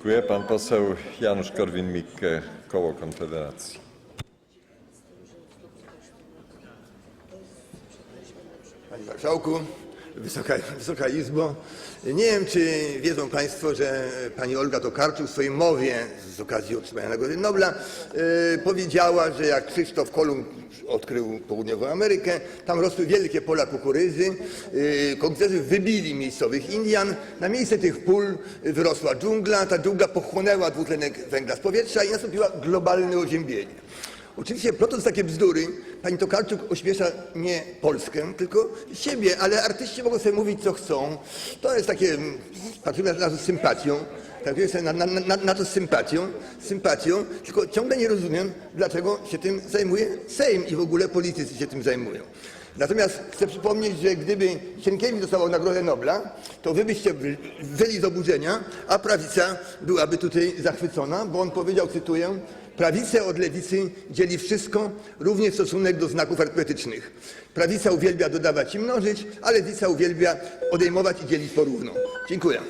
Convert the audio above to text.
Dziękuję. Pan poseł Janusz Korwin-Mikke, koło Konfederacji. Panie Marszałku, Wysoka, Wysoka Izbo, nie wiem, czy wiedzą Państwo, że pani Olga Tokarczuk w swojej mowie z okazji otrzymania Nagrody Nobla e, powiedziała, że jak Krzysztof Kolumb odkrył południową Amerykę, tam rosły wielkie pola kukurydzy, e, Kongresowie wybili miejscowych Indian, na miejsce tych pól wyrosła dżungla, ta dżungla pochłonęła dwutlenek węgla z powietrza i nastąpiło globalne oziębienie. Oczywiście plotąc takie bzdury, pani Tokarczuk ośmiesza nie Polskę, tylko siebie, ale artyści mogą sobie mówić, co chcą. To jest takie, patrzymy na to z sympatią, traktuję sobie na, na, na, na to z sympatią, z sympatią, tylko ciągle nie rozumiem, dlaczego się tym zajmuje Sejm i w ogóle politycy się tym zajmują. Natomiast chcę przypomnieć, że gdyby Sienkiewicz dostawał Nagrodę Nobla, to wy byście wyli z oburzenia, a prawica byłaby tutaj zachwycona, bo on powiedział, cytuję, Prawicę od lewicy dzieli wszystko, również stosunek do znaków arytmetycznych. Prawica uwielbia dodawać i mnożyć, a lewica uwielbia odejmować i dzielić porówno. Dziękuję.